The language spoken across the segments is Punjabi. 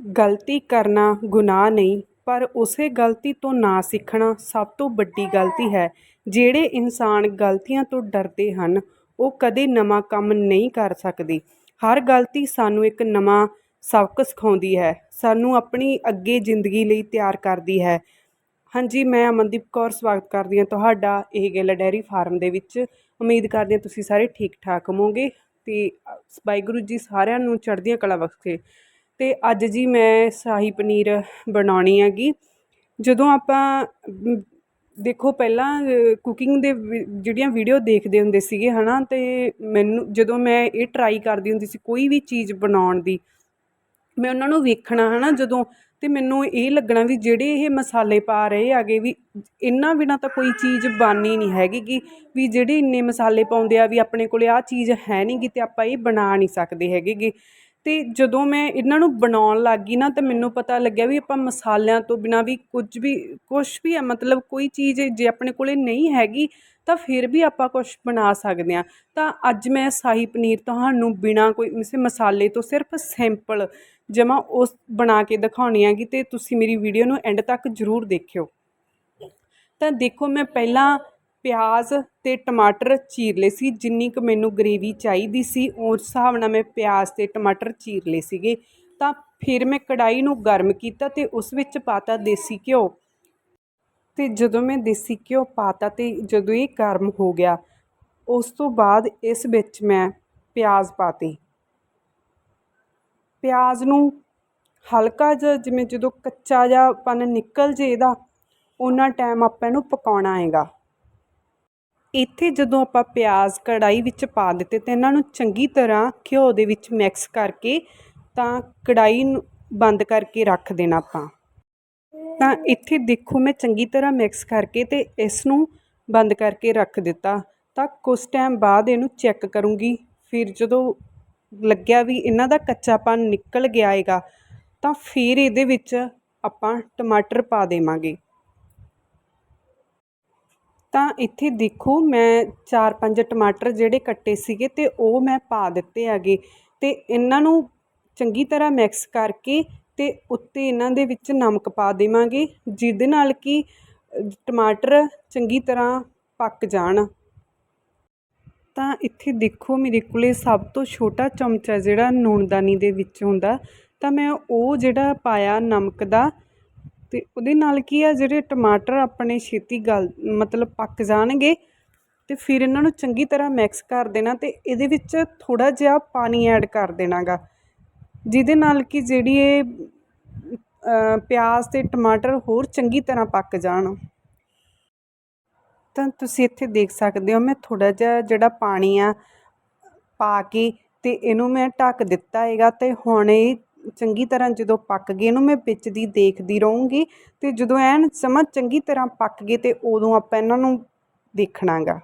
ਗਲਤੀ ਕਰਨਾ ਗੁਨਾਹ ਨਹੀਂ, ਪਰ ਉਸੇ ਗਲਤੀ ਤੋਂ ਨਾ ਸਿੱਖਣਾ ਸਭ ਤੋਂ ਵੱਡੀ ਗਲਤੀ ਹੈ। ਜਿਹੜੇ ਇਨਸਾਨ ਗਲਤੀਆਂ ਤੋਂ ਡਰਦੇ ਹਨ, ਉਹ ਕਦੇ ਨਵਾਂ ਕੰਮ ਨਹੀਂ ਕਰ ਸਕਦੇ। ਹਰ ਗਲਤੀ ਸਾਨੂੰ ਇੱਕ ਨਵਾਂ ਸਬਕ ਸਿਖਾਉਂਦੀ ਹੈ। ਸਾਨੂੰ ਆਪਣੀ ਅੱਗੇ ਜ਼ਿੰਦਗੀ ਲਈ ਤਿਆਰ ਕਰਦੀ ਹੈ। ਹਾਂਜੀ, ਮੈਂ ਅਮਨਦੀਪ ਕੌਰ, ਸਵਾਗਤ ਕਰਦੀ ਹਾਂ ਤੁਹਾਡਾ ਇਹ ਗਿੱਲ ਡੈਰੀ ਫਾਰਮ ਦੇ ਵਿੱਚ। ਉਮੀਦ ਕਰਦੇ ਹਾਂ ਤੁਸੀਂ ਸਾਰੇ ਠੀਕ ਠਾਕ ਹੋਵੋਗੇ ਅਤੇ ਵਾਹਿਗੁਰੂ ਜੀ ਸਾਰਿਆਂ ਨੂੰ ਚੜ੍ਹਦੀਆਂ ਕਲਾ ਬਖਸ਼ੇ। ਅਤੇ ਅੱਜ ਜੀ ਮੈਂ ਸ਼ਾਹੀ ਪਨੀਰ ਬਣਾਉਣੀ ਹੈਗੀ। ਜਦੋਂ ਆਪਾਂ ਦੇਖੋ ਪਹਿਲਾਂ ਕੁਕਿੰਗ ਦੇ ਵਿ- ਜਿਹੜੀਆਂ ਵੀਡੀਓ ਦੇਖਦੇ ਹੁੰਦੇ ਸੀਗੇ ਹੈ ਨਾ ਅਤੇ ਮੈਨੂੰ, ਜਦੋਂ ਮੈਂ ਇਹ ਟਰਾਈ ਕਰਦੀ ਹੁੰਦੀ ਸੀ ਕੋਈ ਵੀ ਚੀਜ਼ ਬਣਾਉਣ ਦੀ, ਮੈਂ ਉਹਨਾਂ ਨੂੰ ਵੇਖਣਾ ਹੈ ਨਾ ਜਦੋਂ ਅਤੇ ਮੈਨੂੰ ਇਹ ਲੱਗਣਾ ਵੀ ਜਿਹੜੇ ਇਹ ਮਸਾਲੇ ਪਾ ਰਹੇ ਹੈਗੇ ਵੀ ਇਹਨਾਂ ਬਿਨਾਂ ਤਾਂ ਕੋਈ ਚੀਜ਼ ਬਣਨੀ ਨਹੀਂ ਹੈਗੀ ਗੀ, ਵੀ ਜਿਹੜੇ ਇੰਨੇ ਮਸਾਲੇ ਪਾਉਂਦੇ ਆ, ਵੀ ਆਪਣੇ ਕੋਲ ਆਹ ਚੀਜ਼ ਹੈ ਨਹੀਂ ਗੀ ਅਤੇ ਆਪਾਂ ਇਹ ਬਣਾ ਨਹੀਂ ਸਕਦੇ ਹੈਗੇ ਗੇ। ਅਤੇ ਜਦੋਂ ਮੈਂ ਇਹਨਾਂ ਨੂੰ ਬਣਾਉਣ ਲੱਗ ਗਈ ਨਾ, ਤਾਂ ਮੈਨੂੰ ਪਤਾ ਲੱਗਿਆ ਵੀ ਆਪਾਂ ਮਸਾਲਿਆਂ ਤੋਂ ਬਿਨਾਂ ਵੀ ਕੁਝ ਵੀ, ਕੁਛ ਵੀ ਹੈ, ਮਤਲਬ ਕੋਈ ਚੀਜ਼ ਜੇ ਆਪਣੇ ਕੋਲ ਨਹੀਂ ਹੈਗੀ, ਤਾਂ ਫਿਰ ਵੀ ਆਪਾਂ ਕੁਛ ਬਣਾ ਸਕਦੇ ਹਾਂ। ਤਾਂ ਅੱਜ ਮੈਂ ਸ਼ਾਹੀ ਪਨੀਰ ਤੁਹਾਨੂੰ ਬਿਨਾਂ ਕੋਈ ਕਿਸੇ ਮਸਾਲੇ ਤੋਂ ਸਿਰਫ ਸਿੰਪਲ ਜਮਾ ਉਸ ਬਣਾ ਕੇ ਦਿਖਾਉਣੀ ਹੈਗੀ ਅਤੇ ਤੁਸੀਂ ਮੇਰੀ ਵੀਡੀਓ ਨੂੰ ਐਂਡ ਤੱਕ ਜ਼ਰੂਰ ਦੇਖਿਓ। ਤਾਂ ਦੇਖੋ, ਮੈਂ ਪਹਿਲਾਂ ਪਿਆਜ਼ ਅਤੇ ਟਮਾਟਰ ਚੀਰ ਲਏ ਸੀ, ਜਿੰਨੀ ਕੁ ਮੈਨੂੰ ਗਰੇਵੀ ਚਾਹੀਦੀ ਸੀ, ਉਸ ਹਿਸਾਬ ਨਾਲ ਮੈਂ ਪਿਆਜ਼ ਅਤੇ ਟਮਾਟਰ ਚੀਰ ਲਏ ਸੀਗੇ। ਤਾਂ ਫਿਰ ਮੈਂ ਕੜਾਹੀ ਨੂੰ ਗਰਮ ਕੀਤਾ ਅਤੇ ਉਸ ਵਿੱਚ ਪਾਤਾ ਦੇਸੀ ਘਿਓ। ਅਤੇ ਜਦੋਂ ਮੈਂ ਦੇਸੀ ਘਿਓ ਪਾਤਾ ਅਤੇ ਜਦੋਂ ਇਹ ਗਰਮ ਹੋ ਗਿਆ, ਉਸ ਤੋਂ ਬਾਅਦ ਇਸ ਵਿੱਚ ਮੈਂ ਪਿਆਜ਼ ਪਾਤੀ। ਪਿਆਜ਼ ਨੂੰ ਹਲਕਾ ਜਿਹਾ, ਜਿਵੇਂ ਜਦੋਂ ਕੱਚਾ ਜਿਹਾ ਪਨ ਨਿਕਲ ਜੇ ਇਹਦਾ ਉਹਨਾਂ ਟਾਈਮ ਆਪਾਂ ਇਹਨੂੰ ਪਕਾਉਣਾ ਹੈਗਾ। ਇੱਥੇ ਜਦੋਂ ਆਪਾਂ ਪਿਆਜ਼ ਕੜਾਈ ਵਿੱਚ ਪਾ ਦਿੱਤੇ ਤੇ ਇਹਨਾਂ ਨੂੰ ਚੰਗੀ ਤਰ੍ਹਾਂ ਘਿਓ ਦੇ ਵਿੱਚ ਮਿਕਸ ਕਰਕੇ ਤਾਂ ਕੜਾਈ ਨੂੰ ਬੰਦ ਕਰਕੇ ਰੱਖ ਦੇਣਾ ਆਪਾਂ। ਤਾਂ ਇੱਥੇ ਦੇਖੋ ਮੈਂ ਚੰਗੀ ਤਰ੍ਹਾਂ ਮਿਕਸ ਕਰਕੇ ਤੇ ਇਸ ਨੂੰ ਬੰਦ ਕਰਕੇ ਰੱਖ ਦਿੱਤਾ। ਤਾਂ ਕੁਝ ਟਾਈਮ ਬਾਅਦ ਇਹਨੂੰ ਚੈੱਕ ਕਰੂੰਗੀ। ਫਿਰ ਜਦੋਂ ਲੱਗਿਆ ਵੀ ਇਹਨਾਂ ਦਾ ਕੱਚਾਪਨ ਨਿਕਲ ਗਿਆ ਹੈਗਾ, ਤਾਂ ਫਿਰ ਇਹਦੇ ਵਿੱਚ ਆਪਾਂ ਟਮਾਟਰ ਪਾ ਦੇਵਾਂਗੇ। ਤਾਂ ਇੱਥੇ ਦੇਖੋ ਮੈਂ ਚਾਰ ਪੰਜ ਟਮਾਟਰ ਜਿਹੜੇ ਕੱਟੇ ਸੀਗੇ ਤੇ ਉਹ ਮੈਂ ਪਾ ਦਿੱਤੇ ਹੈਗੇ ਤੇ ਇਹਨਾਂ ਨੂੰ ਚੰਗੀ ਤਰ੍ਹਾਂ ਮਿਕਸ ਕਰਕੇ ਤੇ ਉੱਤੇ ਇਹਨਾਂ ਦੇ ਵਿੱਚ ਨਮਕ ਪਾ ਦੇਵਾਂਗੇ, ਜਿਹਦੇ ਨਾਲ ਕਿ ਟਮਾਟਰ ਚੰਗੀ ਤਰ੍ਹਾਂ ਪੱਕ ਜਾਣ। ਤਾਂ ਇੱਥੇ ਦੇਖੋ ਮੇਰੇ ਕੋਲੇ ਸਭ ਤੋਂ ਛੋਟਾ ਚਮਚਾ ਜਿਹੜਾ ਨੂਣਦਾਨੀ ਦੇ ਵਿੱਚ ਹੁੰਦਾ, ਤਾਂ ਮੈਂ ਉਹ ਜਿਹੜਾ ਪਾਇਆ ਨਮਕ ਦਾ ਅਤੇ ਉਹਦੇ ਨਾਲ ਕੀ ਆ, ਜਿਹੜੇ ਟਮਾਟਰ ਆਪਣੇ ਛੇਤੀ ਗਲ, ਮਤਲਬ ਪੱਕ ਜਾਣਗੇ ਅਤੇ ਫਿਰ ਇਹਨਾਂ ਨੂੰ ਚੰਗੀ ਤਰ੍ਹਾਂ ਮਿਕਸ ਕਰ ਦੇਣਾ ਅਤੇ ਇਹਦੇ ਵਿੱਚ ਥੋੜ੍ਹਾ ਜਿਹਾ ਪਾਣੀ ਐਡ ਕਰ ਦੇਣਾ ਗਾ ਜਿਹਦੇ ਨਾਲ ਕਿ ਜਿਹੜੀ ਇਹ ਪਿਆਜ਼ ਅਤੇ ਟਮਾਟਰ ਹੋਰ ਚੰਗੀ ਤਰ੍ਹਾਂ ਪੱਕ ਜਾਣ। ਤਾਂ ਤੁਸੀਂ ਇੱਥੇ ਦੇਖ ਸਕਦੇ ਹੋ, ਮੈਂ ਥੋੜ੍ਹਾ ਜਿਹਾ ਜਿਹੜਾ ਪਾਣੀ ਆ ਪਾ ਕੇ ਅਤੇ ਇਹਨੂੰ ਮੈਂ ਢੱਕ ਦਿੱਤਾ ਹੈਗਾ ਅਤੇ ਹੁਣ ਇਹ ਚੰਗੀ ਤਰ੍ਹਾਂ ਜਦੋਂ ਪੱਕ ਗਏ ਇਹਨੂੰ ਮੈਂ ਵਿੱਚ ਦੀ ਦੇਖਦੀ ਰਹੂੰਗੀ ਅਤੇ ਜਦੋਂ ਐਨ ਸਮਾਂ ਚੰਗੀ ਤਰ੍ਹਾਂ ਪੱਕ ਗਏ ਅਤੇ ਉਦੋਂ ਆਪਾਂ ਇਹਨਾਂ ਨੂੰ ਦੇਖਣਾ ਗਾ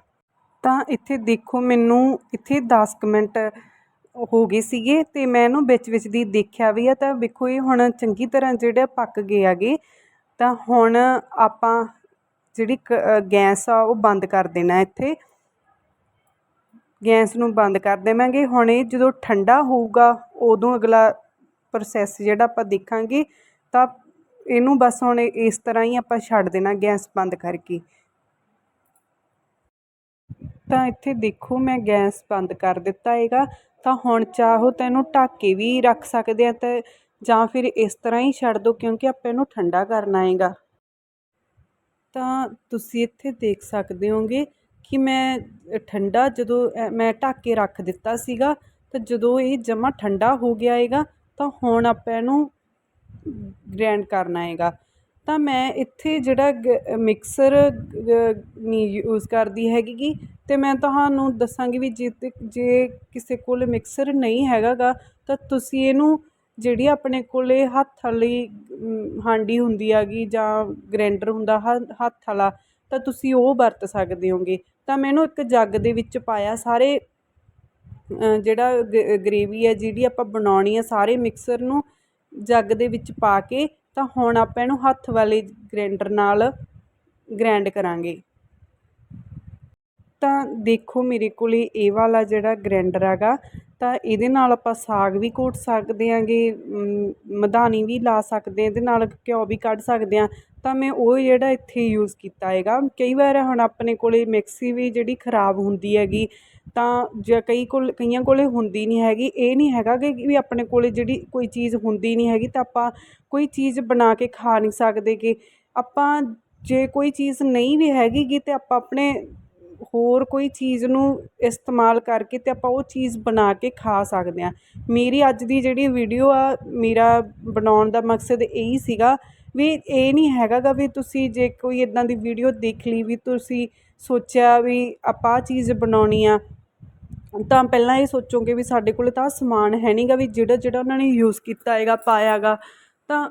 ਤਾਂ ਇੱਥੇ ਦੇਖੋ ਮੈਨੂੰ ਇੱਥੇ 10 ਕੁ ਮਿੰਟ ਹੋ ਗਏ ਸੀਗੇ ਅਤੇ ਮੈਂ ਇਹਨੂੰ ਵਿੱਚ ਵਿੱਚ ਦੀ ਦੇਖਿਆ ਵੀ ਆ ਤਾਂ ਵੇਖੋ ਇਹ ਹੁਣ ਚੰਗੀ ਤਰ੍ਹਾਂ ਜਿਹੜਾ ਪੱਕ ਗਏ ਹੈਗੇ ਤਾਂ ਹੁਣ ਆਪਾਂ ਜਿਹੜੀ ਕ ਗੈਸ ਆ ਉਹ ਬੰਦ ਕਰ ਦੇਣਾ ਇੱਥੇ। ਗੈਸ ਨੂੰ ਬੰਦ ਕਰ ਦੇਵਾਂਗੇ। ਹੁਣ ਇਹ ਜਦੋਂ ਠੰਡਾ ਹੋਊਗਾ ਉਦੋਂ ਅਗਲਾ ਪ੍ਰੋਸੈਸ ਜਿਹੜਾ ਆਪਾਂ ਦੇਖਾਂਗੇ, ਤਾਂ ਇਹਨੂੰ ਬਸ ਹੁਣ ਇਸ ਤਰ੍ਹਾਂ ਹੀ ਆਪਾਂ ਛੱਡ ਦੇਣਾ ਗੈਸ ਬੰਦ ਕਰਕੇ। ਤਾਂ ਇੱਥੇ ਦੇਖੋ ਮੈਂ ਗੈਸ ਬੰਦ ਕਰ ਦਿੱਤਾ ਹੈਗਾ। ਤਾਂ ਹੁਣ ਚਾਹੋ ਤਾਂ ਇਹਨੂੰ ਢੱਕ ਕੇ ਵੀ ਰੱਖ ਸਕਦੇ ਆ ਤੇ ਜਾਂ ਫਿਰ ਇਸ ਤਰ੍ਹਾਂ ਹੀ ਛੱਡ ਦਿਓ ਕਿਉਂਕਿ ਆਪਾਂ ਇਹਨੂੰ ਠੰਡਾ ਕਰਨਾ ਹੈਗਾ। ਤਾਂ ਤੁਸੀਂ ਇੱਥੇ ਦੇਖ ਸਕਦੇ ਹੋਗੇ ਕਿ ਮੈਂ ਠੰਡਾ ਜਦੋਂ, ਮੈਂ ਢੱਕ ਕੇ ਰੱਖ ਦਿੱਤਾ ਸੀਗਾ, ਤਾਂ ਜਦੋਂ ਇਹ ਜਮਾ ਠੰਡਾ ਹੋ ਗਿਆ ਹੈਗਾ ਤਾਂ ਹੁਣ ਆਪਾਂ ਇਹਨੂੰ ਗ੍ਰੈਂਡ ਕਰਨਾ ਹੈਗਾ। ਤਾਂ ਮੈਂ ਇੱਥੇ ਜਿਹੜਾ ਗ ਮਿਕਸਰ ਨਹੀਂ ਯੂਜ਼ ਕਰਦੀ ਹੈਗੀ ਗੀ ਅਤੇ ਮੈਂ ਤੁਹਾਨੂੰ ਦੱਸਾਂਗੀ ਵੀ ਜੇ ਤੇ, ਜੇ ਕਿਸੇ ਕੋਲ ਮਿਕਸਰ ਨਹੀਂ ਹੈਗਾ ਗਾ ਤਾਂ ਤੁਸੀਂ ਇਹਨੂੰ ਜਿਹੜੀ ਆਪਣੇ ਕੋਲ ਹੱਥ ਵਾਲੀ ਹਾਂਡੀ ਹੁੰਦੀ ਹੈਗੀ ਜਾਂ ਗ੍ਰੈਂਡਰ ਹੁੰਦਾ ਹ, ਹੱਥ ਵਾਲਾ, ਤਾਂ ਤੁਸੀਂ ਉਹ ਵਰਤ ਸਕਦੇ ਹੋਗੇ। ਤਾਂ ਮੈਂ ਇਹਨੂੰ ਇੱਕ ਜੱਗ ਦੇ ਵਿੱਚ ਪਾਇਆ, ਸਾਰੇ ਜਿਹੜਾ ਗ, ਗਰੇਵੀ ਹੈ ਜਿਹੜੀ ਆਪਾਂ ਬਣਾਉਣੀ ਹੈ ਸਾਰੇ ਮਿਕਸਰ ਨੂੰ ਜੱਗ ਦੇ ਵਿੱਚ ਪਾ ਕੇ, ਤਾਂ ਹੁਣ ਆਪਾਂ ਇਹਨੂੰ ਹੱਥ ਵਾਲੇ ਗ੍ਰੈਂਡਰ ਨਾਲ ਗ੍ਰੈਂਡ ਕਰਾਂਗੇ। ਤਾਂ ਦੇਖੋ ਮੇਰੇ ਕੋਲ ਇਹ ਵਾਲਾ ਜਿਹੜਾ ਗ੍ਰੈਂਡਰ ਹੈਗਾ, ਤਾਂ ਇਹਦੇ ਨਾਲ ਆਪਾਂ ਸਾਗ ਵੀ ਘੋਟ ਸਕਦੇ ਆਂਗੇ ਮਧਾਣੀ ਵੀ ਲਾ ਸਕਦੇ ਹਾਂ ਇਹਦੇ ਨਾਲ ਘਿਓ ਵੀ ਕੱਢ ਸਕਦੇ ਹਾਂ ਤਾਂ ਮੈਂ ਉਹ ਜਿਹੜਾ ਇੱਥੇ ਯੂਜ਼ ਕੀਤਾ ਹੈਗਾ। ਕਈ ਵਾਰ ਹੁਣ ਆਪਣੇ ਕੋਲ ਮਿਕਸੀ ਵੀ ਜਿਹੜੀ ਖਰਾਬ ਹੁੰਦੀ ਹੈਗੀ, ਤਾਂ ਜਾਂ ਕਈ ਕੋਲ ਕਈਆਂ ਕੋਲ ਹੁੰਦੀ ਨਹੀਂ ਹੈਗੀ। ਇਹ ਨਹੀਂ ਹੈਗਾ ਕਿ ਵੀ ਆਪਣੇ ਕੋਲ ਜਿਹੜੀ ਕੋਈ ਚੀਜ਼ ਹੁੰਦੀ ਨਹੀਂ ਹੈਗੀ ਤਾਂ ਆਪਾਂ ਕੋਈ ਚੀਜ਼ ਬਣਾ ਕੇ ਖਾ ਨਹੀਂ ਸਕਦੇ ਕਿ ਆਪਾਂ ਜੇ ਕੋਈ ਚੀਜ਼ ਨਹੀਂ ਵੀ ਹੈਗੀ ਗੀ ਤਾਂ ਆਪਾਂ ਆਪਣੇ ਹੋਰ ਕੋਈ ਚੀਜ਼ ਨੂੰ ਇਸਤੇਮਾਲ ਕਰਕੇ ਤੇ ਆਪਾਂ ਉਹ ਚੀਜ਼ ਬਣਾ ਕੇ ਖਾ ਸਕਦੇ ਹਾਂ। ਮੇਰੀ ਅੱਜ ਦੀ ਜਿਹੜੀ ਵੀਡੀਓ ਆ, ਮੇਰਾ ਬਣਾਉਣ ਦਾ ਮਕਸਦ ਇਹੀ ਸੀਗਾ ਵੀ ਇਹ ਨਹੀਂ ਹੈਗਾ ਗਾ ਵੀ ਤੁਸੀਂ ਜੇ ਕੋਈ ਇੱਦਾਂ ਦੀ ਵੀਡੀਓ ਦੇਖ ਲਈ ਵੀ ਤੁਸੀਂ ਸੋਚਿਆ ਵੀ ਆਪਾਂ ਆਹ ਚੀਜ਼ ਬਣਾਉਣੀ ਆ, ਤਾਂ ਪਹਿਲਾਂ ਇਹ ਸੋਚੋਗੇ ਵੀ ਸਾਡੇ ਕੋਲ ਤਾਂ ਆਹ ਸਮਾਨ ਹੈ ਨਹੀਂ ਗਾ ਵੀ ਜਿਹੜਾ ਜਿਹੜਾ ਉਹਨਾਂ ਨੇ ਯੂਜ਼ ਕੀਤਾ ਹੈਗਾ ਪਾਇਆ ਗਾ ਤਾਂ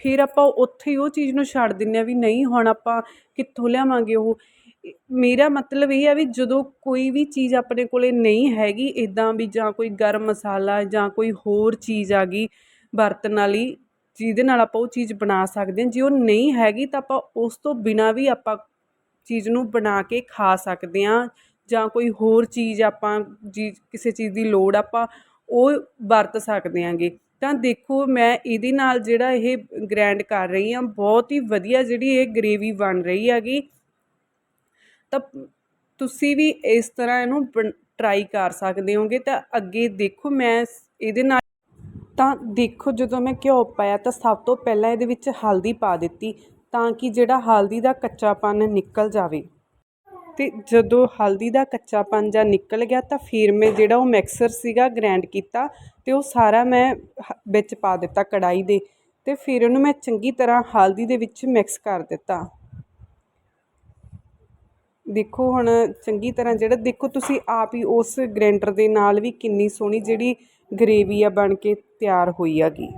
ਫਿਰ ਆਪਾਂ ਉੱਥੇ ਹੀ ਉਹ ਚੀਜ਼ ਨੂੰ ਛੱਡ ਦਿੰਦੇ ਆ ਵੀ ਨਹੀਂ, ਹੁਣ ਆਪਾਂ ਕਿੱਥੋਂ ਲਿਆਵਾਂਗੇ ਉਹ? ਮੇਰਾ ਮਤਲਬ ਇਹ ਹੈ ਵੀ ਜਦੋਂ ਕੋਈ ਵੀ ਚੀਜ਼ ਆਪਣੇ ਕੋਲੇ ਨਹੀਂ ਹੈਗੀ ਇਦਾਂ ਵੀ ਜਾਂ ਕੋਈ ਗਰਮ ਮਸਾਲਾ ਜਾਂ ਕੋਈ ਹੋਰ ਚੀਜ਼ ਆ ਗਈ ਵਰਤਣ ਵਾਲੀ ਜਿਹਦੇ ਨਾਲ ਆਪਾਂ ਉਹ ਚੀਜ਼ ਬਣਾ ਸਕਦੇ ਹਾਂ। ਜੇ ਉਹ ਨਹੀਂ ਹੈਗੀ ਤਾਂ ਆਪਾਂ ਉਸ ਤੋਂ ਬਿਨਾਂ ਵੀ ਆਪਾਂ ਚੀਜ਼ ਨੂੰ ਬਣਾ ਕੇ ਖਾ ਸਕਦੇ ਹਾਂ ਜਾਂ ਕੋਈ ਹੋਰ ਚੀਜ਼ ਆਪਾਂ ਜੀ, ਕਿਸੇ ਚੀਜ਼ ਦੀ ਲੋੜ ਆਪਾਂ ਉਹ ਵਰਤ ਸਕਦੇ ਆਂਗੇ ਤਾਂ ਦੇਖੋ, ਮੈਂ ਇਹਦੇ ਨਾਲ ਜਿਹੜਾ ਇਹ ਗ੍ਰੈਂਡ ਕਰ ਰਹੀ ਹਾਂ, ਬਹੁਤ ਹੀ ਵਧੀਆ ਜਿਹੜੀ ਇਹ ਗ੍ਰੇਵੀ ਬਣ ਰਹੀ ਹੈਗੀ। ਤਾਂ ਤੁਸੀਂ ਵੀ ਇਸ ਤਰ੍ਹਾਂ ਇਹਨੂੰ ਟਰਾਈ ਕਰ ਸਕਦੇ ਹੋਗੇ। ਤਾਂ ਅੱਗੇ ਦੇਖੋ, ਮੈਂ ਇਹਦੇ ਨਾਲ ਤਾਂ ਦੇਖੋ ਜਦੋਂ ਮੈਂ ਘਿਓ ਪਾਇਆ ਤਾਂ ਸਭ ਤੋਂ ਪਹਿਲਾਂ ਇਹਦੇ ਵਿੱਚ ਹਲਦੀ ਪਾ ਦਿੱਤੀ ਤਾਂ ਕਿ ਜਿਹੜਾ ਹਲਦੀ ਦਾ ਕੱਚਾਪਨ ਨਿਕਲ ਜਾਵੇ। ਅਤੇ ਜਦੋਂ ਹਲਦੀ ਦਾ ਕੱਚਾਪਨ ਜਾਂ ਨਿਕਲ ਗਿਆ ਤਾਂ ਫਿਰ ਮੈਂ ਜਿਹੜਾ ਉਹ ਮਿਕਸਰ ਸੀਗਾ ਗ੍ਰੈਂਡ ਕੀਤਾ ਅਤੇ ਉਹ ਸਾਰਾ ਮੈਂ ਹ, ਵਿੱਚ ਪਾ ਦਿੱਤਾ ਕੜਾਹੀ ਦੇ ਅਤੇ ਫਿਰ ਉਹਨੂੰ ਮੈਂ ਚੰਗੀ ਤਰ੍ਹਾਂ ਹਲਦੀ ਦੇ ਵਿੱਚ ਮਿਕਸ ਕਰ ਦਿੱਤਾ। ਦੇਖੋ ਹੁਣ ਚੰਗੀ ਤਰ੍ਹਾਂ ਜਿਹੜਾ ਦੇਖੋ ਤੁਸੀਂ ਆਪ ਹੀ ਉਸ ਗ੍ਰੈਂਡਰ ਦੇ ਨਾਲ ਵੀ ਕਿੰਨੀ ਸੋਹਣੀ ਜਿਹੜੀ ਗਰੇਵੀ ਆ ਬਣ ਕੇ ਤਿਆਰ ਹੋਈ ਹੈਗੀ।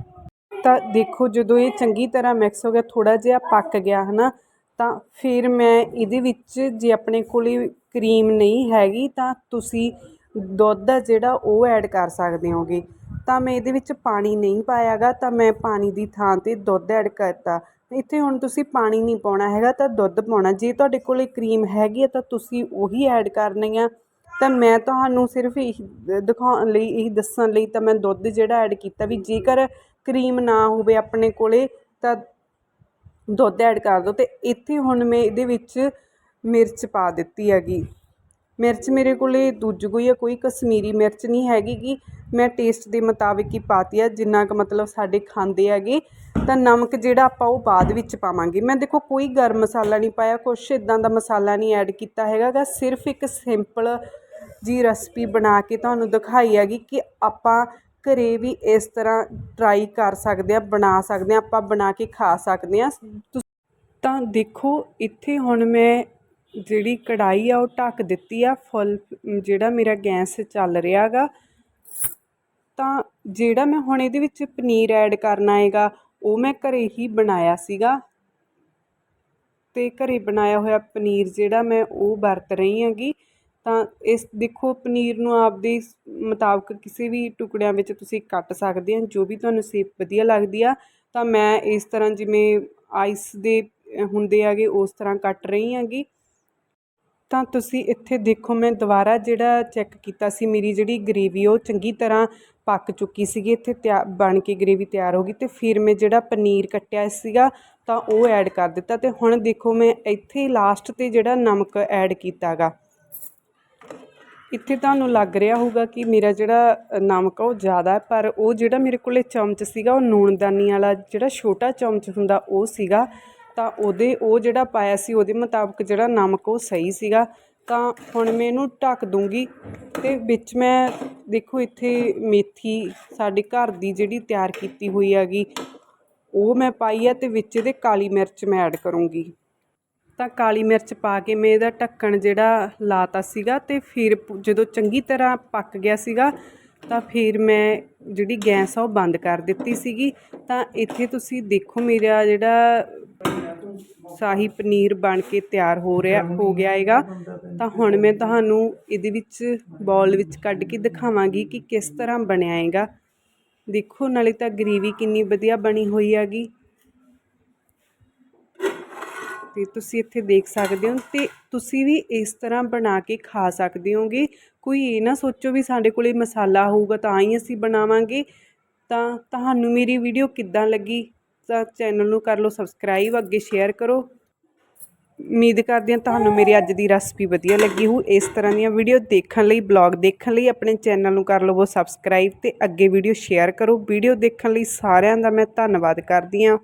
ਤਾਂ ਦੇਖੋ, ਜਦੋਂ ਇਹ ਚੰਗੀ ਤਰ੍ਹਾਂ ਮਿਕਸ ਹੋ ਗਿਆ ਥੋੜਾ ਜਿਹਾ ਪੱਕ ਗਿਆ, ਹਨਾ, ਤਾਂ ਫਿਰ ਮੈਂ ਇਹਦੇ ਵਿੱਚ ਜੇ ਆਪਣੇ ਕੋਲੇ ਕਰੀਮ ਨਹੀਂ ਹੈਗੀ, ਤਾਂ ਤੁਸੀਂ ਦੁੱਧ ਆ ਜਿਹੜਾ ਉਹ ਐਡ ਕਰ ਸਕਦੇ ਹੋਗੇ। ਤਾਂ ਮੈਂ ਇਹਦੇ ਵਿੱਚ ਪਾਣੀ ਨਹੀਂ ਪਾਇਆਗਾ, ਤਾਂ ਮੈਂ ਪਾਣੀ ਦੀ ਥਾਂ 'ਤੇ ਦੁੱਧ ਐਡ ਕਰਤਾ। ਇੱਥੇ ਹੁਣ ਤੁਸੀਂ ਪਾਣੀ ਨਹੀਂ ਪਾਉਣਾ ਹੈਗਾ, ਤਾਂ ਦੁੱਧ ਪਾਉਣਾ। ਜੇ ਤੁਹਾਡੇ ਕੋਲੇ ਕਰੀਮ ਹੈਗੀ ਹੈ ਤਾਂ ਤੁਸੀਂ ਉਹੀ ਐਡ ਕਰਨੀ ਆ। ਤਾਂ ਮੈਂ ਤੁਹਾਨੂੰ ਸਿਰਫ ਇਹ ਦਿਖਾਉਣ ਲਈ, ਇਹ ਦੱਸਣ ਲਈ ਤਾਂ ਮੈਂ ਦੁੱਧ ਜਿਹੜਾ ਐਡ ਕੀਤਾ ਵੀ ਜੇਕਰ ਕਰੀਮ ਨਾ ਹੋਵੇ ਆਪਣੇ ਕੋਲੇ, ਤਾਂ ਦੁੱਧ ਐਡ ਕਰ ਦਿਓ। ਅਤੇ ਇੱਥੇ ਹੁਣ ਮੈਂ ਇਹਦੇ ਵਿੱਚ ਮਿਰਚ ਪਾ ਦਿੱਤੀ ਹੈਗੀ। ਮਿਰਚ ਮੇਰੇ ਕੋਲੇ ਦੂਜੀ ਆ, ਕੋਈ ਕਸ਼ਮੀਰੀ ਮਿਰਚ ਨਹੀਂ ਹੈਗੀ ਗੀ। ਮੈਂ ਟੇਸਟ ਦੇ ਮੁਤਾਬਿਕ ਹੀ ਪਾਤੀ ਆ, ਜਿੰਨਾ ਕੁ ਮਤਲਬ ਸਾਡੇ ਖਾਂਦੇ ਹੈਗੇ। ਤਾਂ ਨਮਕ ਜਿਹੜਾ ਆਪਾਂ ਉਹ ਬਾਅਦ ਵਿੱਚ ਪਾਵਾਂਗੇ। ਮੈਂ ਦੇਖੋ, ਕੋਈ ਗਰਮ ਮਸਾਲਾ ਨਹੀਂ ਪਾਇਆ, ਕੁਛ ਇਦਾਂ ਦਾ ਮਸਾਲਾ ਨਹੀਂ ਐਡ ਕੀਤਾ ਹੈਗਾ ਗਾ। ਸਿਰਫ ਇੱਕ ਸਿੰਪਲ ਜੀ ਰੈਸਪੀ ਬਣਾ ਕੇ ਤੁਹਾਨੂੰ ਦਿਖਾਈ ਹੈਗੀ ਕਿ ਆਪਾਂ ਘਰ ਵੀ ਇਸ ਤਰ੍ਹਾਂ ਟਰਾਈ ਕਰ ਸਕਦੇ ਆ ਬਣਾ ਸਕਦੇ ਆ ਆਪਾਂ ਬਣਾ ਕੇ ਖਾ ਸਕਦੇ ਆ ਤਾਂ ਦੇਖੋ, ਇੱਥੇ ਹੁਣ ਮੈਂ ਜਿਹੜੀ ਕੜਾਈ ਆ, ਉਹ ਢੱਕ ਦਿੱਤੀ ਆ। ਫੁੱਲ, ਜਿਹੜਾ ਮੇਰਾ ਗੈਸ ਚੱਲ ਰਿਹਾ ਗਾ ਤਾਂ ਜਿਹੜਾ ਮੈਂ ਹੁਣ ਇਹਦੇ ਵਿੱਚ ਪਨੀਰ ਐਡ ਕਰਨਾ ਹੈਗਾ, ਉਹ ਮੈਂ ਘਰੇ ਹੀ ਬਣਾਇਆ ਸੀਗਾ। ਤੇ ਘਰੇ ਬਣਾਇਆ ਹੋਇਆ ਪਨੀਰ ਜਿਹੜਾ ਮੈਂ ਉਹ ਵਰਤ ਰਹੀ ਹਾਂਗੀ। ਤਾਂ ਇਸ ਦੇਖੋ ਪਨੀਰ ਨੂੰ ਆਪਦੇ ਮੁਤਾਬਕ ਕਿਸੇ ਵੀ ਟੁਕੜਿਆਂ ਵਿੱਚ ਤੁਸੀਂ ਕੱਟ ਸਕਦੇ ਹੋ ਜੋ ਵੀ ਤੁਹਾਨੂੰ ਸ਼ੇਪ ਵਧੀਆ ਲੱਗਦੀ ਆ, ਤਾਂ ਮੈਂ ਇਸ ਤਰ੍ਹਾਂ ਜਿਵੇਂ ਆਈਸ ਦੇ ਹੁੰਦੇ ਹੈਗੇ ਉਸ ਤਰ੍ਹਾਂ ਕੱਟ ਰਹੀ ਹੈਗੀ। ਤਾਂ ਤੁਸੀਂ ਇੱਥੇ ਦੇਖੋ ਮੈਂ ਦੁਬਾਰਾ ਜਿਹੜਾ ਚੈੱਕ ਕੀਤਾ ਸੀ, ਮੇਰੀ ਜਿਹੜੀ ਗਰੇਵੀ ਉਹ ਚੰਗੀ ਤਰ੍ਹਾਂ ਪੱਕ ਚੁੱਕੀ ਸੀਗੀ, ਇੱਥੇ ਤਿਆਰ ਬਣ ਕੇ ਗਰੇਵੀ ਤਿਆਰ ਹੋ ਗਈ ਤੇ ਫਿਰ ਮੈਂ ਜਿਹੜਾ ਪਨੀਰ ਕੱਟਿਆ ਸੀਗਾ ਤਾਂ ਉਹ ਐਡ ਕਰ ਦਿੱਤਾ ਤੇ ਹੁਣ ਦੇਖੋ ਮੈਂ ਇੱਥੇ ਲਾਸਟ ਤੇ ਜਿਹੜਾ ਨਮਕ ਐਡ ਕੀਤਾਗਾ ਇੱਥੇ ਤੁਹਾਨੂੰ ਲੱਗ ਰਿਹਾ ਹੋਊਗਾ ਕਿ ਮੇਰਾ ਜਿਹੜਾ ਨਮਕ ਆ ਉਹ ਜ਼ਿਆਦਾ ਪਰ ਉਹ ਜਿਹੜਾ ਮੇਰੇ ਕੋਲੇ ਚਮਚ ਸੀਗਾ, ਉਹ ਨੂਣਦਾਨੀ ਵਾਲਾ ਜਿਹੜਾ ਛੋਟਾ ਚਮਚ ਹੁੰਦਾ ਉਹ ਸੀਗਾ। ਤਾਂ ਉਹਦੇ, ਉਹ ਜਿਹੜਾ ਪਾਇਆ ਸੀ, ਉਹਦੇ ਮੁਤਾਬਕ ਜਿਹੜਾ ਨਮਕ ਉਹ ਸਹੀ ਸੀਗਾ। ਤਾਂ ਹੁਣ ਮੈਂ ਇਹਨੂੰ ਢੱਕ ਦੂੰਗੀ ਤੇ ਵਿੱਚ ਮੈਂ, ਦੇਖੋ ਇੱਥੇ ਮੇਥੀ ਸਾਡੇ ਘਰ ਦੀ ਜਿਹੜੀ ਤਿਆਰ ਕੀਤੀ ਹੋਈ ਹੈਗੀ, ਉਹ ਮੈਂ ਪਾਈ ਆ ਤੇ ਵਿੱਚ ਇਹਦੇ ਕਾਲੀ ਮਿਰਚ ਮੈਂ ਐਡ ਕਰੂੰਗੀ। ਤਾਂ ਕਾਲੀ ਮਿਰਚ ਪਾ ਕੇ ਮੈਂ ਇਹਦਾ ਢੱਕਣ ਜਿਹੜਾ ਲਾਤਾ ਸੀਗਾ ਤੇ ਫਿਰ ਜਦੋਂ ਚੰਗੀ ਤਰ੍ਹਾਂ ਪੱਕ ਗਿਆ ਸੀਗਾ, ਤਾਂ ਫਿਰ ਮੈਂ ਜਿਹੜੀ ਗੈਸ ਆ ਉਹ ਬੰਦ ਕਰ ਦਿੱਤੀ ਸੀਗੀ। ਤਾਂ ਇੱਥੇ ਤੁਸੀਂ ਦੇਖੋ ਮੇਰਾ ਜਿਹੜਾ ਸ਼ਾਹੀ ਪਨੀਰ ਬਣ ਕੇ ਤਿਆਰ ਹੋ ਰਿਹਾ, ਹੋ ਗਿਆ ਹੈਗਾ। ਤਾਂ ਹੁਣ ਮੈਂ ਤੁਹਾਨੂੰ ਇਹਦੇ ਵਿੱਚ ਬੌਲ ਵਿੱਚ ਕੱਢ ਕੇ ਦਿਖਾਵਾਂਗੀ ਕਿ ਕਿਸ ਤਰ੍ਹਾਂ ਬਣਿਆ ਹੈਗਾ। ਦੇਖੋ, ਨਾਲੇ ਤਾਂ ਗ੍ਰੇਵੀ ਕਿੰਨੀ ਵਧੀਆ ਬਣੀ ਹੋਈ ਹੈਗੀ। ਤੇ ਤੁਸੀਂ ਇੱਥੇ ਦੇਖ ਸਕਦੇ ਹੋ ਤੇ ਤੁਸੀਂ ਵੀ ਇਸ ਤਰ੍ਹਾਂ ਬਣਾ ਕੇ ਖਾ ਸਕਦੇ ਹੋਗੇ। ਕੋਈ ਇਹ ਨਾ ਸੋਚੋ ਵੀ ਸਾਡੇ ਕੋਲੇ ਮਸਾਲਾ ਹੋਊਗਾ ਤਾਂ ਹੀ ਅਸੀਂ ਬਣਾਵਾਂਗੇ। ਤਾਂ ਤੁਹਾਨੂੰ ਮੇਰੀ ਵੀਡੀਓ ਕਿੱਦਾਂ ਲੱਗੀ? ਤਾਂ ਚੈਨਲ ਨੂੰ ਕਰ ਲਓ ਸਬਸਕ੍ਰਾਈਬ, ਅੱਗੇ ਸ਼ੇਅਰ ਕਰੋ। ਉਮੀਦ ਕਰਦੇ ਹਾਂ ਤੁਹਾਨੂੰ ਮੇਰੀ ਅੱਜ ਦੀ ਰੈਸਪੀ ਵਧੀਆ ਲੱਗੀ ਹੋਊ। ਇਸ ਤਰ੍ਹਾਂ ਦੀਆਂ ਵੀਡੀਓ ਦੇਖਣ ਲਈ ਬਲੌਗ ਦੇਖਣ ਲਈ ਆਪਣੇ ਚੈਨਲ ਨੂੰ ਕਰ ਲਵੋ ਸਬਸਕ੍ਰਾਈਬ ਤੇ ਅੱਗੇ ਵੀਡੀਓ ਸ਼ੇਅਰ ਕਰੋ। ਵੀਡੀਓ ਦੇਖਣ ਲਈ ਸਾਰਿਆਂ ਦਾ ਮੈਂ ਧੰਨਵਾਦ ਕਰਦੀ ਹਾਂ।